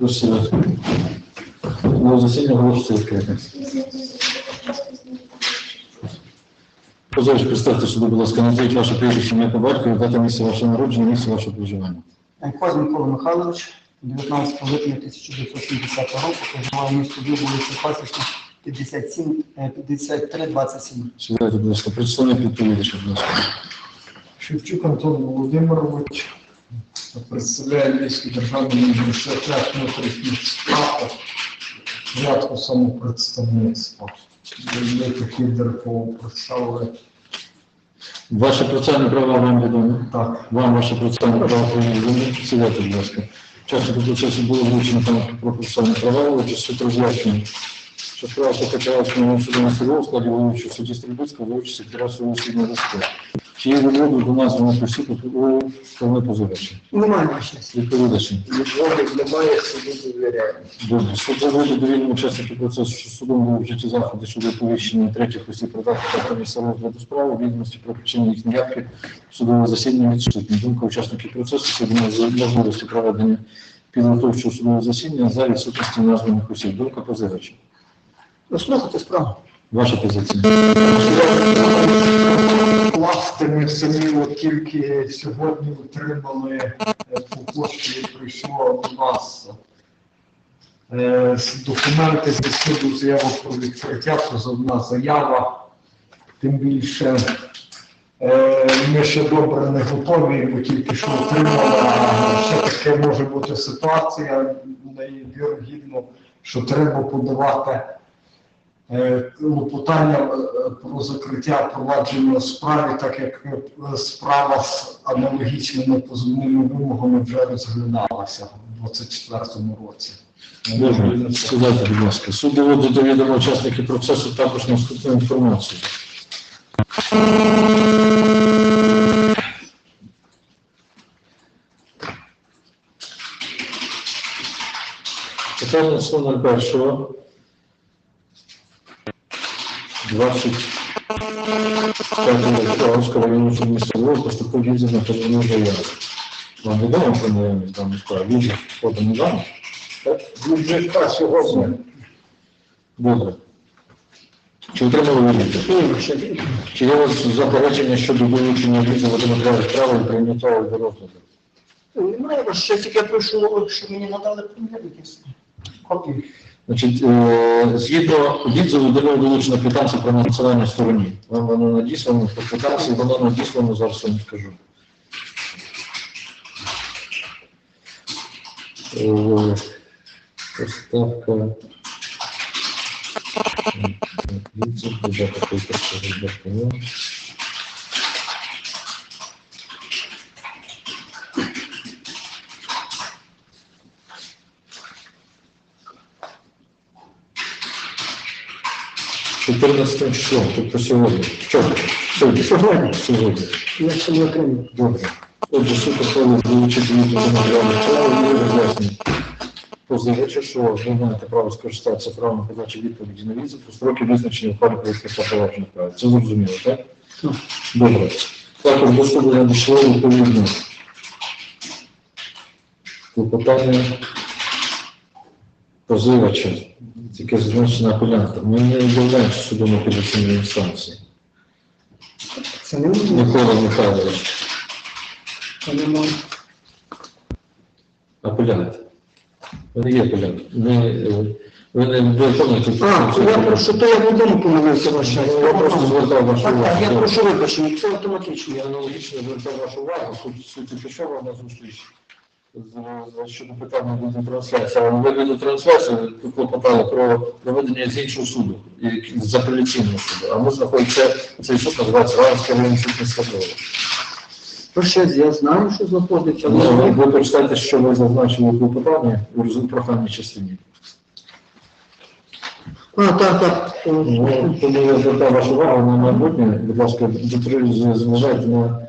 Прошу. Ну, засідання оголошується відкритим. Позович, представте суду, будь ласка, назвіть ваше прізвище, ім'я по батькові, дата місця вашого народження, місце вашого проживання. Козь Микола Михайлович, 19 липня 1970 року, проживав в місті Львів, вулиця Пасічна, 57, е, 53, 27. Сідайте, будь ласка, представник відповідача, будь ласка. Шевчук Антон Володимирович представляє Львівський державний університет внутрішніх справ порядку самопредставництва. Є такі дерпово представили. Ваше процесуальне право вам відомо? Так, Вам ваше процесуальне право відомо? Сідайте, будь ласка. Учаснику процесу було вручено там про процесуальне право, отже, суд роз'яснює, що справа Покачалського суду на село складі головуючого судді Стрільбицького вилучить секретаря свого освітнього розкладу. Чи є до названих осіб у сторони позивача? Немає ваші. Відповідачі. відводів немає, суду довіряємо. Добре. Суд заводить довільним учасників процесу, що судом були вжиті заходи щодо оповіщення третіх осіб продати та місця розгляду справи, відомості про причини їх неявки, судове засідання відсутні. Думка учасників процесу за можливості проведення підготовчого судового засідання за відсутності названих осіб. Думка позивача. Слухайте справу. Ваша позиція. Власне, ми самі от тільки сьогодні отримали е, по пошті прийшло до нас е, документи зі суду заява про відкриття, позовна заява. Тим більше е, ми ще добре не готові, ми тільки що отримали, ще таке може бути ситуація, найвірогідно, що треба подавати е, клопотання е, про закриття провадження у справі, так як е, справа з аналогічними позовними вимогами вже розглядалася у 2024 році. Добре. Сідайте, будь ласка. Суд доводить до відома учасників процесу також наступну інформацію. Питання 101. 25 Київського району міста Львова поступив відзив на позовну заяву. Вам відомо про наявність даної справи? Відзив поданий вам? Так? Бюджетка сьогодні. Добре. Чи отримали ви? Чи є у вас заперечення щодо долучення відзиву до матеріалів справи і прийняття до розгляду? Немає ще тільки прошу, щоб мені надали примірники. Копії. Значить, е, згідно відзиву до нього долучена квитанція про надсилання стороні. Вам воно надіслано по квитанції, воно надіслано, зараз вам скажу. Е, Поставка. Відзив, додаток, виписка, додаток, Чотирнадцятим числом, тобто сьогодні. Вчора. Сьогодні. Сьогодні. Сьогодні. Я не отримав. Добре. Отже, суд ухвалив долучити до матеріалів справи і роз'яснює. Позивача, що ви маєте право скористатися правом подачі відповіді на відзив у строки визначені в парі про відкриття провадження. Це зрозуміло? Так. Добре. Також до суду надійшло відповідно клопотання позивача, яке зазначено апелянтом. Ми не являємося судом апеляційної інстанції. Це не. Микола Михайлович, Це не можна. апелянт. Ви не є апелянт. Ви, е, ви не виконуєте. А, то я прошу, то я в одному помилився ваш час. Я просто звертав вашу Так, так, я прошу вибачення, це автоматично. Я аналогічно звертав вашу увагу, тут суті пішов на зустріч щодо питання відеотрансляції. Але ви відеотрансляцію тут клопотали про проведення з іншого суду, з апеляційного суду. А ми знаходиться, цей суд називається Равенський районний суд міста Львова. Прошу, я знаю, що знаходиться. Ну, але- Ви прочитайте, що ви зазначили у клопотанні у прохальній частині. А, так, так. Ну, Тому я звертаю вашу увагу на майбутнє, будь ласка, зважайте на,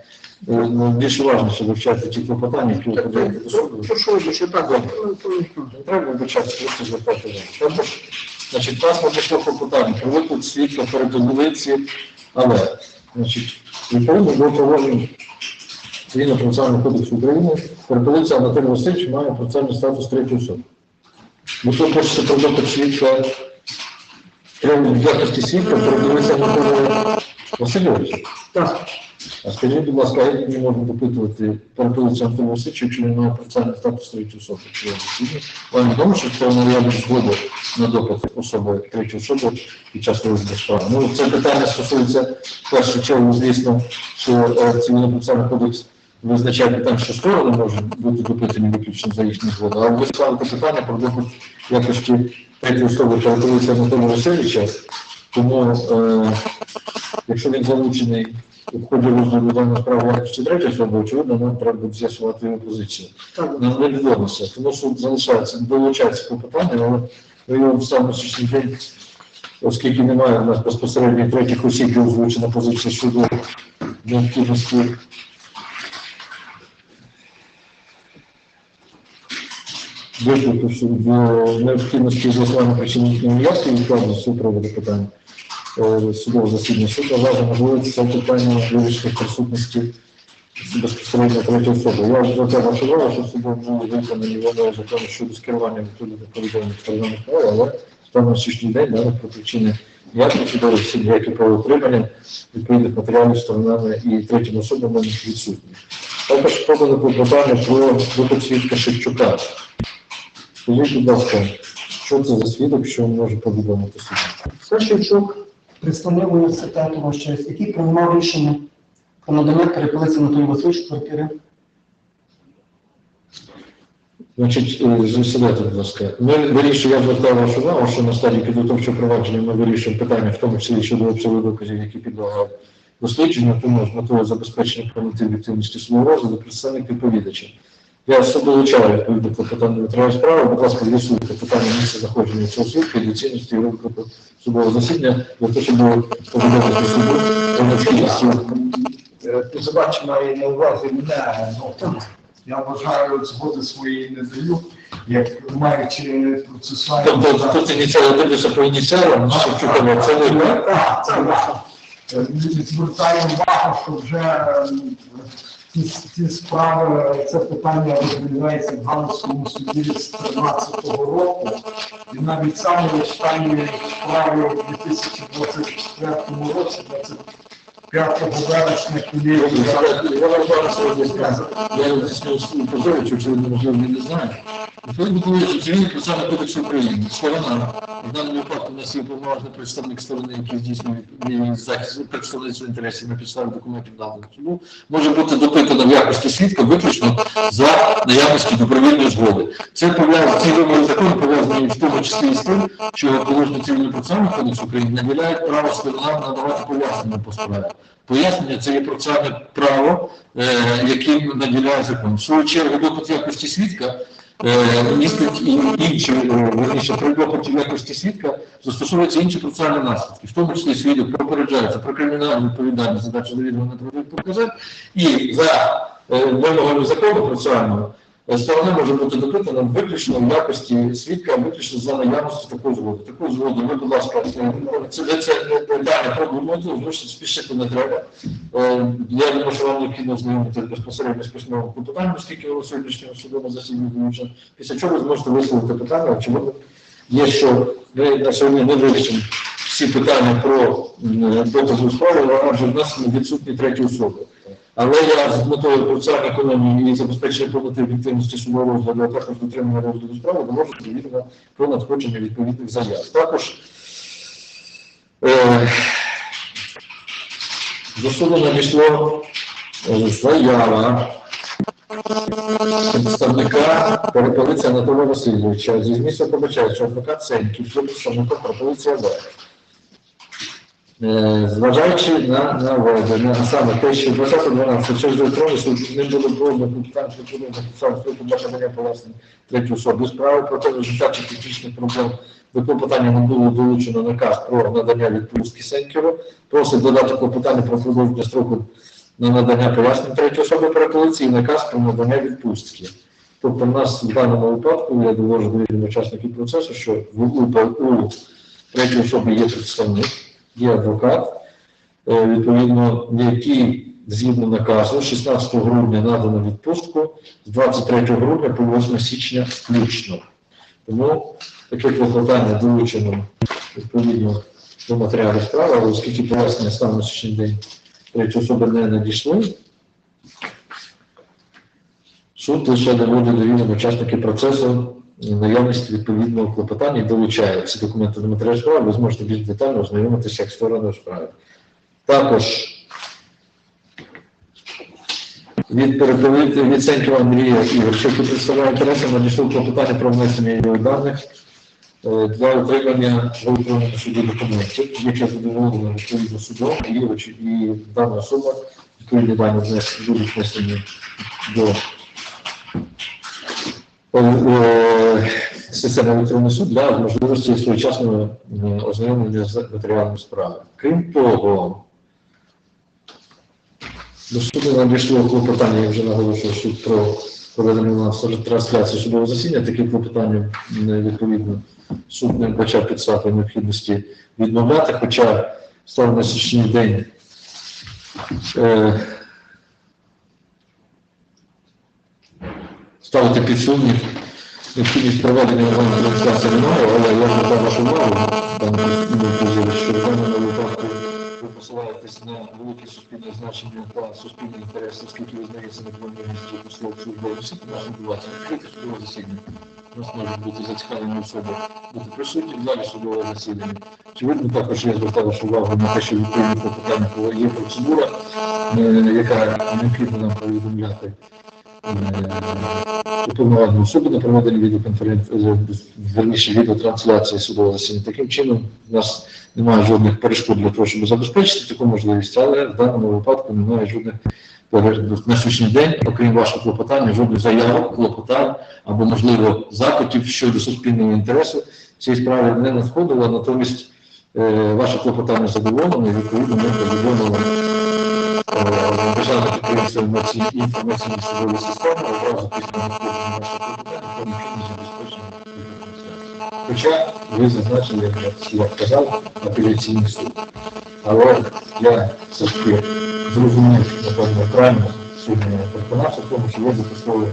е, на більш уважніше вивчайте ті клопотання, які ви до суду. Прошу вибачення, так. ну, то не знаю. Треба вибачатися, просто звертати увагу. Тобто, значить, нас надійшло клопотання про виклик свідка перед але, значить, відповідно до положень Цивільно процесуального кодексу України, перед вулиця Анатолій Васильович має процесуальний статус третьої особи. Ну, то хочеться про допит свідка, прямо в якості свідка, передивитися Микола Васильовича. Так. А скажіть, будь ласка, як ми можемо допитувати перепилицю Антона чи він має процесуальний статус третьої особи? Чи він освітній? Вам відомо, що це наявність згоди на допит особи третьої особи під час розгляду справи? Ну, це питання стосується в першу чергу, звісно, що е, цивільно-процесуальний кодекс визначає питання, що сторони можуть бути допитані виключно за їхні згоди. Але ви ставите питання про допит якості третьої особи перепилиця Анатолія Васильовича, тому е, якщо він залучений у ході розгляду даної справи в якості третьої особи, очевидно, нам треба буде з'ясувати його позицію. Нам не відомо все, тому суд залишається, долучається по питанню, але ми його в самий сьогоднішній день, оскільки немає у нас безпосередньо третіх осіб, де озвучена позиція щодо необхідності виклику до необхідності з'ясування причин їхньої явки і відкладу з приводу питань е, судового засідання. Суд вважає можливість питання вирішити присутності безпосередньо третьої особи. Я вже звертав вашу що судом були виконані вимоги закону щодо скерування відповідних повідомлень встановлених прав, але станом на сьогоднішній день даних про причини ніяких судових всі ніякі правоотримання відповідних матеріалів сторонами і третіми особами відсутні. Також подано клопотання про допит свідка Шевчука. Скажіть, будь ласка, що це за свідок, що він може повідомити суду? Сашевчук, представник університету ваш який приймав рішення про надання перепилиці Анатолію Васильовичу квартири. Значить, е, засідайте, будь ласка. Ми вирішуємо, я звертав вашу увагу, що на стадії підготовчого провадження ми вирішуємо питання, в тому числі щодо обсягу доказів, які підлягають дослідженню, тому з метою забезпечення повноти об'єктивності свого розгляду представник відповідача. Я долучаю відповідно клопотання матеріалу справи, будь ласка, з'ясуйте питання місця знаходження цього свідка і доцільності його виклику судового засідання, для того, щоб повідомити суду про необхідність Позивач має на увазі мене, ну, я вважаю, згоди своєї не даю, як маючи процесуальну... Тобто тут ініціатива дивиться по ініціалам, що чекає, це не Так, так. Е, Звертаю увагу, що вже ці, ці справи, це питання розглядається в Галицькому суді з 13 року. І навіть саме останні справи у 2024 році, 25 вересня, сьогодні скажу. Я чи можливо не знає. Відповідно, коли цивільний процесуальний кодекс України, сторона, в даному випадку у нас є повноважний представник сторони, який здійснює е, захист представництва інтересів на підставі документів наданих суду, може бути допитана в якості свідка виключно за наявності добровільної згоди. Це пов'язано, ці вимоги закону пов'язані в тому числі з тим, що положення цивільного процесуального кодексу України наділяють право сторонам надавати пояснення по справі. Пояснення це є процесуальне право, е, яким наділяє закон. В свою чергу допит якості свідка е, містить і е, при допиті якості свідка застосовуються інші процесуальні наслідки, в тому числі свідок попереджається про кримінальну відповідальність за дачу довідування правових показань і за е, вимогами закону процесуального сторона може бути допитана виключно в якості свідка, виключно за наявності такої згоди. Таку згоду, ви, будь ласка, це, питання проблемату, що спішити не треба. Е, Я думаю, що вам необхідно знайомити безпосередньо з письмовим клопотанням, оскільки воно сьогоднішнього судового засідання вилучено. Після чого ви зможете висловити питання, очевидно, є, що ми на сьогодні не вирішимо всі питання про докази справи, адже в нас відсутні треті особи. Але я з метою процесуальної економії і забезпечення повноти об'єктивності судового розгляду, а також дотримання розгляду справи, довожу відповідно про надходження відповідних заяв. Також е, до суду надійшло е, заява представника перепелиця Анатолія Васильовича. Зі змісту побачає, що адвокат Сеньків є представником перепелиці АВ. Е, Зважаючи на наведення, а саме те, що 2012 через електронний суд не було проведено буде написав суду для подання пояснень третьої особи справи, проте в результаті технічних проблем до клопотання не було долучено наказ про надання відпустки Сенкеру. Просить додати клопотання про продовження строку на надання пояснень третьої особи перепелиці і наказ про надання відпустки. Тобто, в нас в даному випадку я довожу до учасників процесу, що в у, третьої особи є представник, є адвокат, е, відповідно, який згідно наказу 16 грудня надано відпустку з 23 грудня по 8 січня включно. Тому таке клопотання долучено відповідно до матеріалів справи, але оскільки пояснення станом на сьогоднішній день третій особи не надійшли, суд лише доводить до відома учасники процесу наявності відповідного клопотання долучає документи до матеріалів справи, ви зможете більш детально ознайомитися як сторони у справі. Також від переповіти від Андрія Ігорча, який представляє інтереси, надійшло клопотання про внесення його даних е, для отримання виправлення суду документів, яке задоволено відповідно судом, і і дана особа відповідні дані будуть внесені до системи електронний суд для можливості своєчасного ознайомлення з матеріалами справи. Крім того, до суду надійшло клопотання, я вже наголошував суд про проведення у нас трансляції судового засідання. Такі клопотання відповідно суд не вбачав підстави необхідності відмовляти, хоча став на сьогоднішній день е, ставити під сумнів необхідність проведення онлайн трансляції немає, але я звертаю вашу увагу, пане Кузєвич, що в даному випадку ви посилаєтесь на велике суспільне значення та суспільний інтерес, оскільки визнається неповністю послов службового засідання, наш відбувається відкрите судове засідання. У нас можуть бути зацікавлені особи бути присутні в залі судового засідання. Очевидно, також я звертав вашу увагу на те, що відповідно по питанню є процедура, е, яка необхідно нам повідомляти уповноважені особи на проведення відеоконференції, верніше відеотрансляції судового засідання. Таким чином, у нас немає жодних перешкод для того, щоб забезпечити таку можливість, але в даному випадку немає жодних на сьогоднішній день, окрім вашого клопотання, жодних заявок, клопотань або, можливо, запитів щодо суспільного інтересу в цій справі не надходило, натомість е, ваше клопотання задоволено, і відповідно ми повідомили е, інформаційні судові системи одразу після відеотрансляції. Хоча ви зазначили, як я- казав, апеляційний суд. Але я все ж таки зрозумів, напевно, правильно сьогодні переконався в тому, що ви записали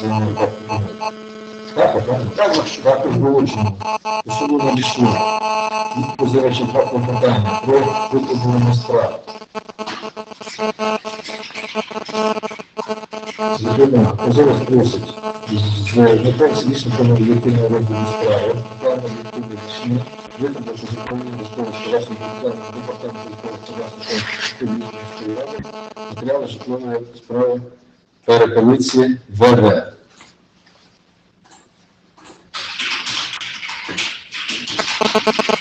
заяву так документ. Так, правильно? Також також долучено. До суду надійшло від позивачів два клопотання про витребування справ. Зокрема, позивач просить не з метою свідченням об'єктивного розгляду справи, плану відповідних рішення, витребувавши законні військово-справжні департаменту військово-справжньої міської ради, матеріали житлової справи перепелиці ВВ. Та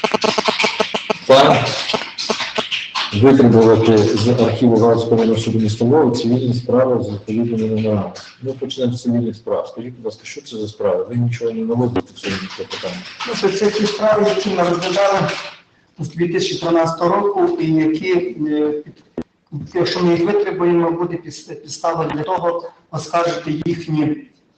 витребувати з архіву Галицького районного суду міста Львова цивільні справи з відповідними номерами. Ми почнемо з цивільних справ. Скажіть, будь ласка, що це за справи? Ви нічого не наводите в своєму клопотанні. Ну, це, це ті справи, які ми розглядали з 2013 року, і які, е, якщо ми їх витребуємо, буде підс- підстава для того оскаржити їхні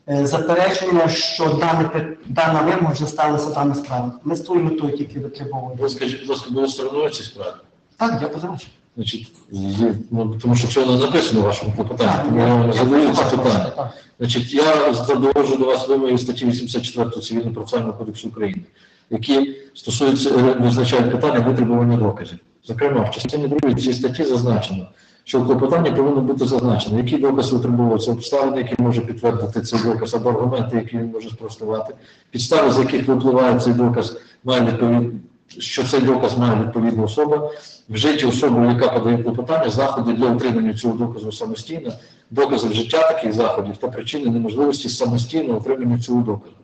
е, заперечення, що дане, дана вимога вже сталася дана справа. Ми з тою метою тільки витребовуємо. Ви скажіть, будь ласка, були стороною цієї справи? Так, я позначив. Значить, є, ну, тому що це не написано в вашому клопотанні, тому я задаю це питання. Значить, я доводжу до вас вимоги статті 84 Цивільного процесуального кодексу України, які стосуються е, визначають питання витребування доказів. Зокрема, в частині 2 цієї статті зазначено, що в клопотанні повинно бути зазначено, який доказ витребовується, обставини, які може підтвердити цей доказ, або аргументи, які він може спростувати, підстави, з яких випливає цей доказ, має відповідь, що цей доказ має відповідна особа, вжиті особу, яка подає клопотання, заходи для отримання цього доказу самостійно, докази вжиття таких заходів та причини неможливості самостійного отримання цього доказу.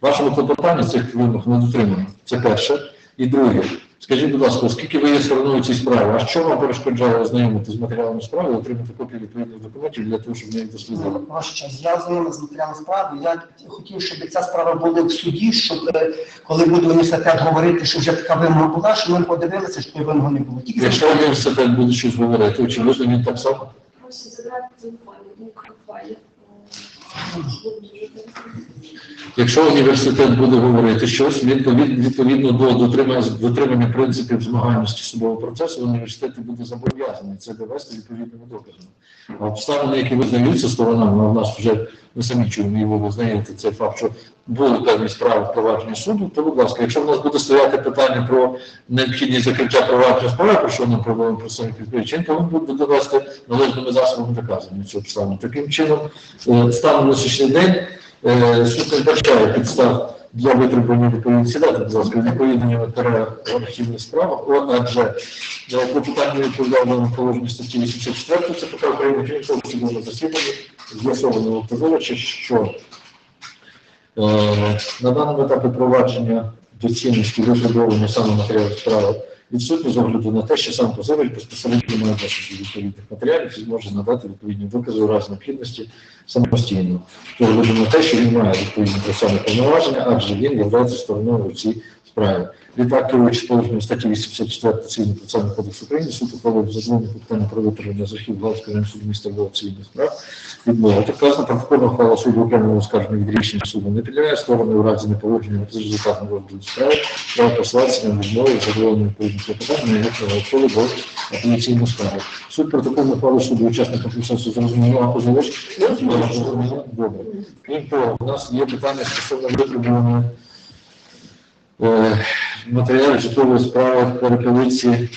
Вашому клопотанні цих вимог не дотримано. Це перше. І друге, скажіть, будь ласка, оскільки ви є стороною цієї справи, а що вам перешкоджає ознайомити з матеріалами справи, отримати копії відповідних документів для того, щоб ми їх дослідили? Ваш час. Я знайомий з матеріалом справи. Я хотів, щоб ця справа була в суді, щоб е, коли буде університет говорити, що вже така вимога була, щоб ми подивилися, що вимоги не було. Тільки Якщо університет буде щось говорити, очевидно, він так само. Просто забрати телефон, ну, файлик. Якщо університет буде говорити щось, відповідно, відповідно до дотримання, дотримання принципів змагальності судового процесу, університет буде зобов'язаний це довести відповідними доказами. А обставини, які визнаються сторонами, в нас вже ми самі чуємо, і ви визнаєте цей факт, що були певні справи в провадженні суду, то, будь ласка, якщо в нас буде стояти питання про необхідність закриття провадження справи, про що нам проблеми представник відповідачі, він буде довести належними засобами доказання цю обставину. Таким чином, е, станом на сьогоднішній день е, суд не вбачає підстав для витребування відповідних сідати, будь ласка, матеріали в архівних справах, адже е, клопотання відповідає на положення статті 84 ЦПК України, того, судового засідання з'ясовано у що Е, На даному етапі провадження доцільності витребування саме матеріалів справи відсутні з огляду на те, що сам позивач безпосередньо має доступ до відповідних матеріалів і зможе надати відповідні докази у разі необхідності самостійно. З огляду на те, що він має відповідні процесуальні повноваження, адже він є стороною у цій справі. Відтак, керуючи положенням статті 84 Цивільного процесуального кодексу України, суд ухвалив задоволення питання про витримання з архів Галицького районного суду міста Львова цивільних справ відмовити. Вказана протокольна ухвала суду окремого оскарження від рішення суду не підлягає сторони у разі неповодження з результатом розгляду справи, право посилатися на відмову задоволення відповідних клопотань на їхнього відходу до апеляційної справи. Суд протокольну ухвалу суду учасникам процесу зрозуміло озвучить. Добре. Крім того, у нас є питання стосовно витребування е, матеріалів житлової справи перепелиці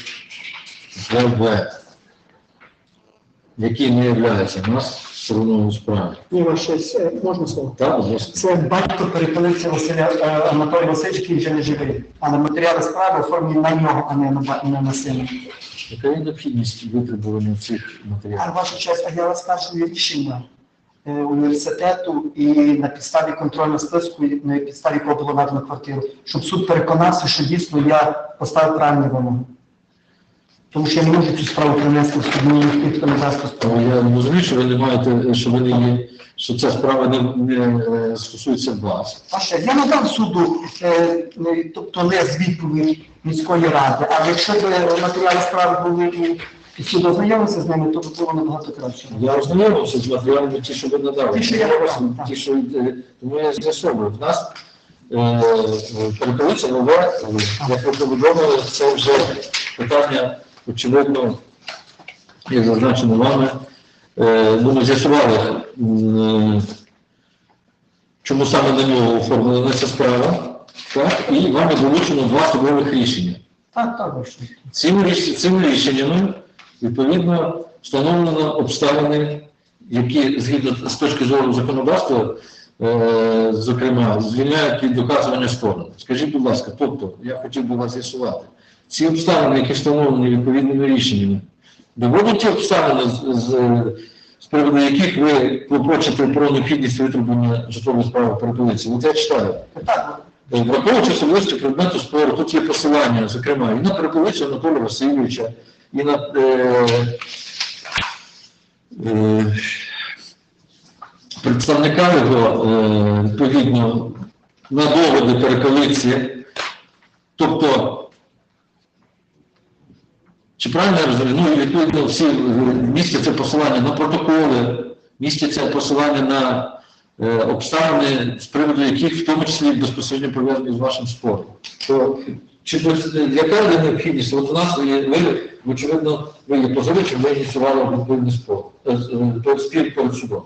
ВВ, які не являються у нас стороною справи. Ні, ваше е, можна слово? Так, будь ласка. Це батько перепелиця Василя е, Анатолій Васильович, який вже не живий. Але матеріали справи оформлені на нього, а не на, ба- не на сина. Яка є необхідність витребування цих А матеріалів? ваша честь, а я розкажу рішення е, університету і на підставі контрольного списку, і на підставі якого було надано квартиру, щоб суд переконався, що дійсно я поставив правильні вимоги. Тому що я не можу цю справу принести в суд, мені ніхто не дасть справу. я розумію, що ви не маєте, що ви не є, що ця справа не, не е, стосується вас. Ваше, я надав суду, е, не- тобто не з відповідь міської ради, але якщо б матеріали справи були і, і суд ознайомився з ними, то було набагато краще. Я ознайомився з матеріалами, ті, що ви надали. Ті, що я так. Ті, що, е, тому я з'ясовую. В нас е, нове, е, як ви повідомили, це вже питання, очевидно, як зазначено вами, е, ну, ми з'ясували, м, чому саме на нього оформлена ця справа, так, і вами долучено два судових рішення. Так, так, ваше. Цими, ріш- цими рішеннями відповідно встановлено обставини, які згідно з точки зору законодавства, е, зокрема, звільняють від доказування сторони. Скажіть, будь ласка, тобто, я хотів би вас з'ясувати, ці обставини, які встановлені відповідними рішеннями, доводять ті обставини, з, з, з приводу яких ви клопочете про необхідність витребування житлової справи перепелиці. От я читаю. Е, Враховуючи особливості предмету спору, тут є посилання, зокрема, і на перепелицю Анатолія Васильовича, і на е, е, представника його, е, відповідно, на доводи перепелиці. Тобто, чи правильно я розумію? Ну, відповідно, всі містяться посилання на протоколи, містяться посилання на е, обставини, з приводу яких в тому числі безпосередньо пов'язані з вашим спором. То чи без- яка є необхідність? От у нас ви, очевидно, ви є позивачем, ви ініціювали відповідний спор, е, е, спір перед судом.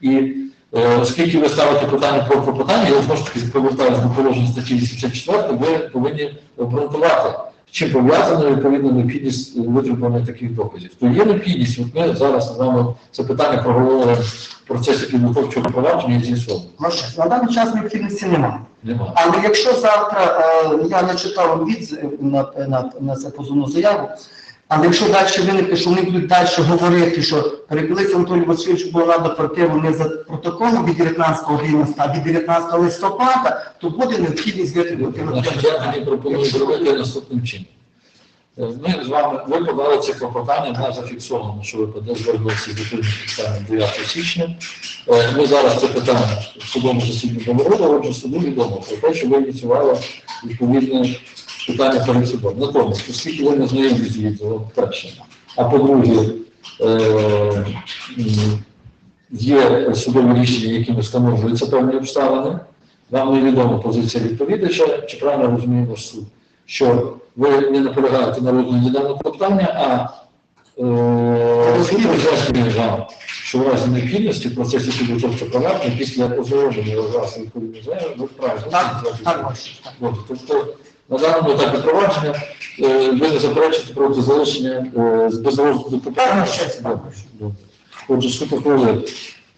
І е, оскільки ви ставите питання про клопотання, я знову ж таки повертаюся до положення статті 84, ви повинні обґрунтувати, чим пов'язана відповідно необхідність витребування таких доказів. То є необхідність, от ми зараз з вами це питання проговорили в процесі підготовчого провадження і з'ясовуємо. На даний час необхідності немає. Але якщо завтра е, я не читав від на, на, на це позовну заяву, але якщо далі виникне, що вони будуть далі говорити, що перепилися Анатолій Васильович була рада противу не за протоколом від 19 11, а від 19 листопада, то буде необхідність витребувати Значить, я тоді пропоную зробити наступним чином. Ми з вами ви подали це клопотання, на зафіксовано, що ви звернулися до підстави 9 січня. Е, Ми зараз це питання в судовому засіданні говорили, отже, суду відомо про те, що ви ініціювали відповідне питання перед судом. Натомість, оскільки ви не знайомі з відео, перше, а по-друге, е, є судові рішення, якими встановлюються певні обставини, Вам невідома позиція відповідача, чи правильно розуміємо суд, що ви не наполягаєте на розгляді даного клопотання, а е, суд вам, що в разі необхідності в процесі підготовчого провадження після ознайомлення власної відповідної заяви ви вправі. Так, так, ваше. Тобто на даному етапі провадження е, ви не заперечуєте проти залишення е, без розгляду питання. Отже, суд ухвалив.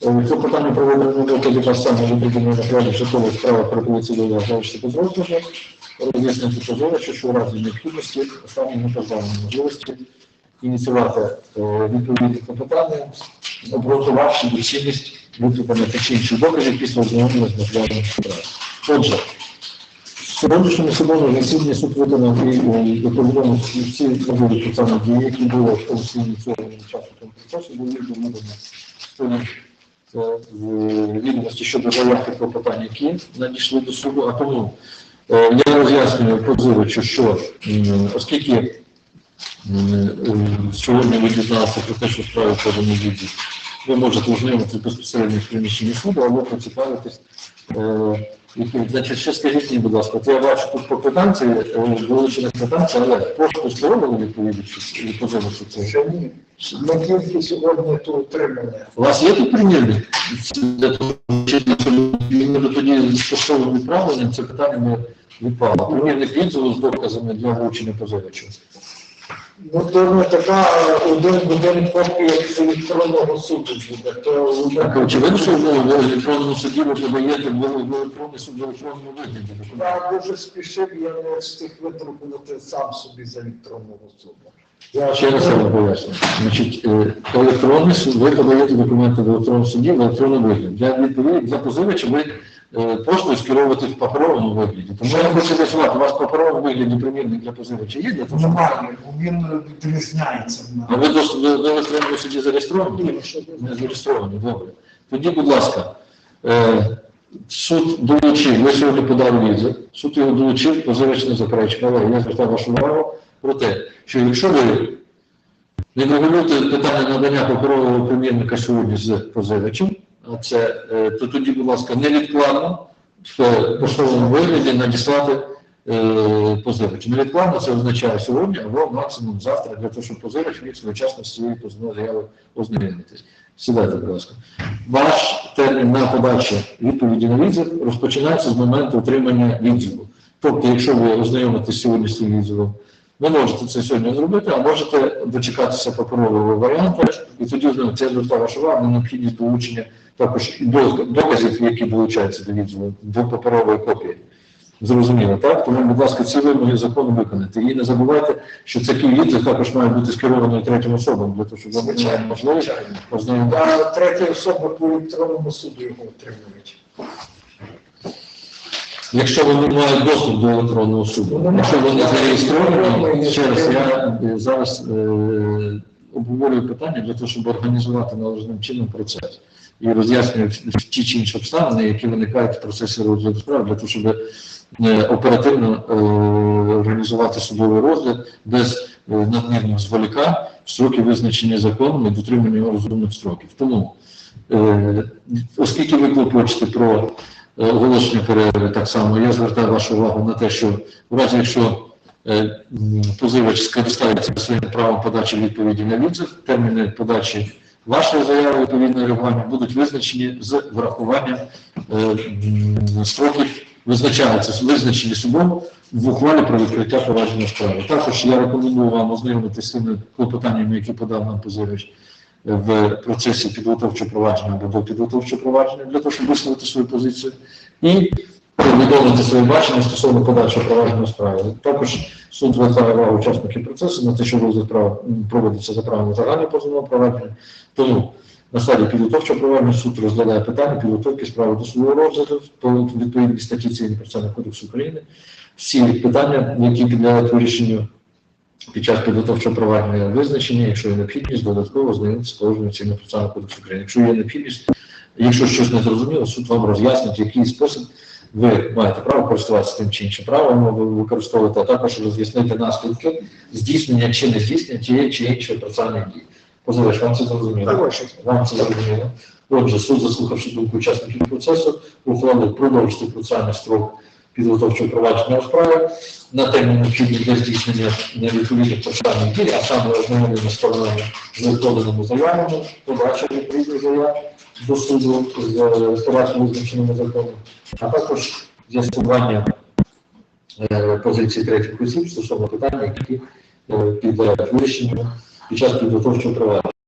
Це питання проведення роботи вас саме відповідно на праві житлової справи пропонується до без розгляду. Роз'яснити позоричу, що в разі необхідності останній не можливості ініціювати е, відповідні клопотання, обґрунтувавши доцільність викликання тих чи інших доказів після ознайомлення з матеріалами справи. Отже, сьогоднішньому судовому засіданні суд виконав і і повідомив всі можливі процесуальні дії, які були цьому часу цього процесу, були доведені сторін е, відомості щодо заявки про питання, які надійшли до суду. А тому е, я роз'яснюю позивачу, що. Оскільки е, сьогодні ви дізналися про те, що справи подані відділ, ви можете ознайомитися безпосередньо в приміщенні суду або поцікавитись. е, Значить, ще скажіть мені, будь ласка, от я бачу тут по квитанції, е, вилучена квитанція, але пошту скеровували відповідачі позивачу це? Ще ні. Ми тільки сьогодні то отримали. У вас є тут примірник? Для того, щоб ми тоді з поштовим відправленням це питання не відпало. Примірник відзову з доказами для вручення позивачу. Ну, то не така один в один копія з електронного суду буде. То Так, очевидно, що ну, в електронному суді ви подаєте в електронний суд в електронному вигляді. я дуже спішив, я не встиг витребувати сам собі з електронного суду. Я Ще раз я вам поясню. Значить, е, електронний суд, ви подаєте документи в електронному суді в електронному вигляді. Для відповіді для позивача ви е, поштою скеровувати в паперовому вигляді. Тому я хочу з'ясувати, у вас в паперовому вигляді примірник для позивача є для того? немає, він відрізняється. А ви до, до, до електронного суді зареєстровані? Не зареєстровані, добре. Тоді, будь ласка, е, суд долучив, ви сьогодні подали відзив, суд його долучив, позивач не заперечив, але я звертав вашу увагу про те, що якщо ви не регулюєте питання надання паперового примірника сьогодні з позивачем, це, то тоді, будь ласка, невідкладно в поштовому вигляді надіслати е, позивачу. Невідкладно це означає сьогодні або максимум завтра, для того, щоб позивач міг своєчасно з цією позовною заявою ознайомитись. Сідайте, будь ласка. Ваш термін на подачу відповіді на відзив розпочинається з моменту отримання відзиву. Тобто, якщо ви ознайомитесь сьогодні з цим відзивом, ви можете це сьогодні зробити, а можете дочекатися паперового варіанту, і тоді знову це звертає вашу увагу необхідність долучення також доказів, які долучаються до відзиву, до паперової копії. Зрозуміло, так? Тому, будь ласка, ці вимоги закону виконати. І не забувайте, що такий відзив також має бути скерований третім особам, для того, щоб мали можливість ознайомитися. А третя особа по електронному суду його отримують. Якщо вони мають доступ до електронного суду, якщо вони зареєстровані, ще раз я е, зараз е, обговорюю питання для того, щоб організувати належним чином процес і роз'яснюю в- ті чи інші обставини, які виникають в процесі розгляду справ, для того, щоб е, оперативно е, організувати судовий розгляд без е, надмірних зволікань, строки визначені законом і дотримання розумних строків. Тому, оскільки ви клопочете про оголошення перерви так само. Я звертаю вашу увагу на те, що в разі, якщо позивач скористається своїм правом подачі відповіді на відзив, терміни подачі вашої заяви відповідного реагування будуть визначені з врахуванням е, строків, визначаються визначені судом в ухвалі про відкриття провадження справи. Також я рекомендую вам ознайомитися з тими клопотаннями, які подав нам позивач в процесі підготовчого провадження або до підготовчого провадження для того, щоб висловити свою позицію і повідомити своє бачення стосовно подальшого провадження справи. Також суд звертає увагу учасників процесу на те, що розгляд прав проводиться за правилами загального позовного провадження. Тому на стадії підготовчого провадження суд розглядає питання підготовки справи до свого розгляду по відповідній статті Цивільного процесуального кодексу України. Всі питання, які підлягають вирішенню під час підготовчого провадження визначення, якщо є необхідність, додатково знайомитися з положенням цивільного процесуального кодексу України. Якщо є необхідність, якщо щось не зрозуміло, суд вам роз'яснить, який спосіб ви маєте право користуватися тим чи іншим правом, ви використовуєте, а також роз'яснити наслідки здійснення чи не здійснення тієї чи іншої процесуальної дії. Позивач, вам це зрозуміло? Вам це зрозуміло? Отже, суд, заслухавши думку учасників процесу, ухвалив продовжити процесуальний строк підготовчого провадження у справі на термін необхідний для здійснення відповідних процесуальних дій, а саме ознайомлення сторонами з поданими заявами, подача відповідних заяв до суду з порядку визначеними законом, а також з'ясування е, позиції третіх осіб стосовно питань, які е, підлягають вирішенню під час підготовчого провадження.